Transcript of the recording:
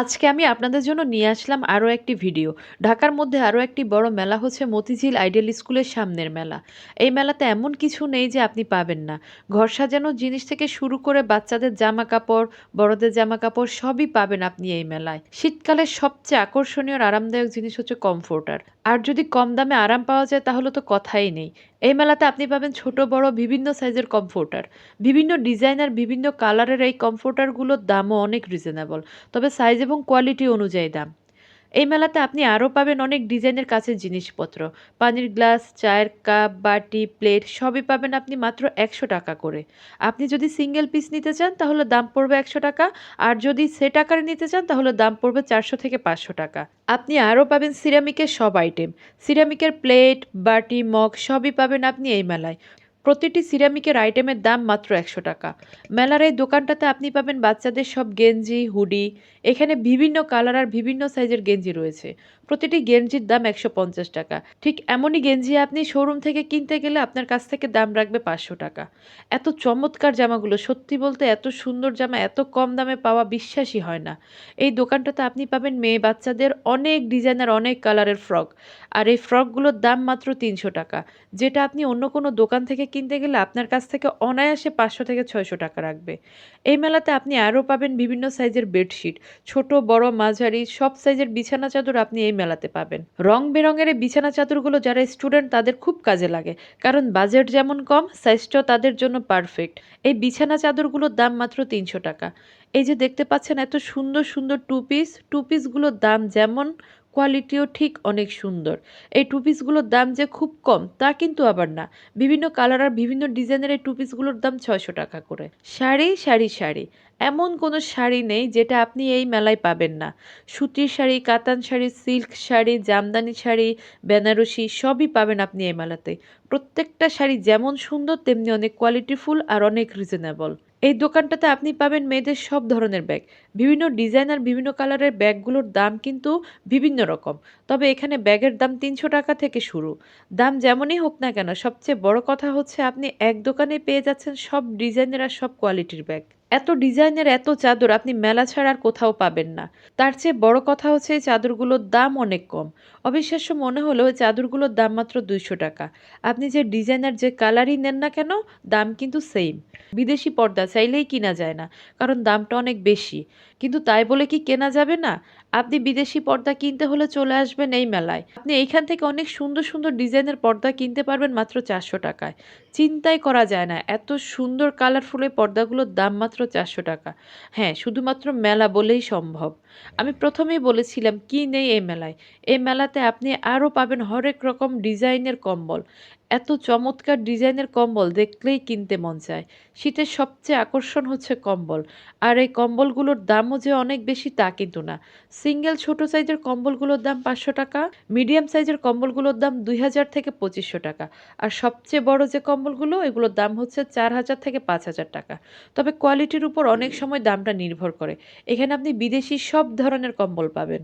আজকে আমি আপনাদের জন্য নিয়ে আসলাম আরও একটি ভিডিও। ঢাকার মধ্যে আরও একটি বড় মেলা হচ্ছে মতিঝিল আইডিয়াল স্কুলের সামনের মেলা। এই মেলাতে এমন কিছু নেই যে আপনি পাবেন না। ঘর সাজানোর জিনিস থেকে শুরু করে বাচ্চাদের জামা কাপড় বড়দের জামা কাপড় সবই পাবেন আপনি এই মেলায়। শীতকালের সবচেয়ে আকর্ষণীয় আর আরামদায়ক জিনিস হচ্ছে কমফোর্টার। আর যদি কম দামে আরাম পাওয়া যায় তাহলে তো কথাই নেই। এই মেলাতে আপনি পাবেন ছোট, বড়, বিভিন্ন সাইজের কমফোর্টার বিভিন্ন ডিজাইন আর বিভিন্ন কালারের এই কমফোর্টারগুলোর দামও অনেক রিজনেবল তবে সাইজ এবং কোয়ালিটি অনুযায়ী দাম। এই মেলাতে আপনি আরও পাবেন অনেক ডিজাইনের কাছের জিনিসপত্র। পানির গ্লাস, চায়ের কাপ, বাটি, প্লেট সবই পাবেন আপনি মাত্র একশো টাকা করে। আপনি যদি সিঙ্গেল পিস নিতে চান তাহলে দাম পড়বে একশো টাকা, আর যদি সেট আকারে নিতে চান তাহলে দাম পড়বে চারশো থেকে পাঁচশো টাকা। আপনি আরও পাবেন সিরামিকের সব আইটেম সিরামিকের প্লেট, বাটি, মগ সবই পাবেন আপনি এই মেলায়। প্রতিটি সিরামিকের আইটেমের দাম মাত্র একশো টাকা। মেলার এই দোকানটাতে আপনি পাবেন বাচ্চাদের সব গেঞ্জি, হুডি, এখানে বিভিন্ন কালার আর বিভিন্ন সাইজের গেঞ্জি রয়েছে। প্রতিটি গেঞ্জির দাম একশো পঞ্চাশ টাকা। ঠিক এমনই গেঞ্জি আপনি শোরুম থেকে কিনতে গেলে আপনার কাছ থেকে দাম রাখবে পাঁচশো টাকা। এত চমৎকার জামাগুলো, সত্যি বলতে এত সুন্দর জামা, এত কম দামে পাওয়া বিশ্বাসই হয় না। এই দোকানটাতে আপনি পাবেন মেয়ে বাচ্চাদের অনেক ডিজাইনার, অনেক কালারের ফ্রক। আর এই ফ্রকগুলোর দাম মাত্র তিনশো টাকা। যেটা আপনি অন্য কোনো দোকান থেকে কিনতে গেলে আপনার কাছ থেকে অনায়াসে পাঁচশো থেকে ছয়শো টাকা রাখবে। এই মেলাতে আপনি আরও পাবেন বিভিন্ন সাইজের বেডশিট ছোট, বড়, মাঝারি, সব সাইজের বিছানা চাদর আপনি এই মেলাতে পাবেন। রং বেরঙের বিছানা চাদরগুলো যারা স্টুডেন্ট তাদের খুব কাজে লাগে। কারণ বাজেট যেমন কম সাইজটাও তাদের জন্য পারফেক্ট এই বিছানা চাদরগুলোর দাম মাত্র তিনশো টাকা। এই যে দেখতে পাচ্ছেন, এত সুন্দর সুন্দর টু পিস টু পিসগুলোর দাম যেমন কোয়ালিটিও ঠিক অনেক সুন্দর। এই টু পিসগুলোর দাম যে খুব কম, তা কিন্তু আবার না। বিভিন্ন কালার আর বিভিন্ন ডিজাইনের এই টু পিসগুলোর দাম ছয়শো টাকা করে। শাড়ি শাড়ি শাড়ি। এমন কোনো শাড়ি নেই যেটা আপনি এই মেলায় পাবেন না। সুতির শাড়ি, কাতান শাড়ি, সিল্ক শাড়ি, জামদানি শাড়ি, বেনারসি সবই পাবেন আপনি এই মেলাতে। প্রত্যেকটা শাড়ি যেমন সুন্দর, তেমনি অনেক কোয়ালিটিফুল আর অনেক রিজনেবল এই দোকানটাতে আপনি পাবেন মেয়েদের সব ধরনের ব্যাগ। বিভিন্ন ডিজাইন আর বিভিন্ন কালারের ব্যাগগুলোর দাম কিন্তু বিভিন্ন রকম। তবে এখানে ব্যাগের দাম তিনশো টাকা থেকে শুরু। দাম যেমনই হোক না কেন, সবচেয়ে বড় কথা হচ্ছে আপনি এক দোকানে পেয়ে যাচ্ছেন সব ডিজাইনের আর সব কোয়ালিটির ব্যাগ। এত ডিজাইনের এত চাদর আপনি মেলা ছাড়া আর কোথাও পাবেন না। তার চেয়ে বড় কথা হচ্ছে এই চাদরগুলোর দাম অনেক কম। অবিশ্বাস্য মনে হলো এই চাদরগুলোর দাম মাত্র দুইশো টাকা। আপনি যে ডিজাইনার যে কালারই নেন না কেন, দাম কিন্তু সেম বিদেশি পর্দা চাইলেই কিনা যায় না, কারণ দামটা অনেক বেশি। কিন্তু তাই বলে কি কেনা যাবে না? আপনি বিদেশি পর্দা কিনতে হলে চলে আসবেন এই মেলায়। আপনি এইখান থেকে অনেক সুন্দর সুন্দর ডিজাইনের পর্দা কিনতে পারবেন মাত্র চারশো টাকায়। চিন্তাই করা যায় না, এত সুন্দর কালারফুল এই পর্দাগুলোর দাম মাত্র চারশো টাকা। হ্যাঁ শুধুমাত্র মেলা বলেই সম্ভব। আমি প্রথমেই বলেছিলাম, কি নেই এই মেলায়? এই মেলাতে আপনি আরও পাবেন হরেক রকম ডিজাইনের কম্বল। এত চমৎকার ডিজাইনের কম্বল দেখলেই কিনতে মন চায়। শীতের সবচেয়ে আকর্ষণ হচ্ছে কম্বল। আর এই কম্বলগুলোর দামও যে অনেক বেশি তা কিন্তু না। সিঙ্গেল ছোট সাইজের কম্বলগুলোর দাম পাঁচশো টাকা, মিডিয়াম সাইজের কম্বলগুলোর দাম দুই হাজার থেকে পঁচিশশো টাকা। আর সবচেয়ে বড় যে কম্বলগুলো, এগুলোর দাম হচ্ছে চার হাজার থেকে পাঁচ হাজার টাকা। তবে কোয়ালিটির উপর অনেক সময় দামটা নির্ভর করে। এখানে আপনি বিদেশি সব ধরনের কম্বল পাবেন।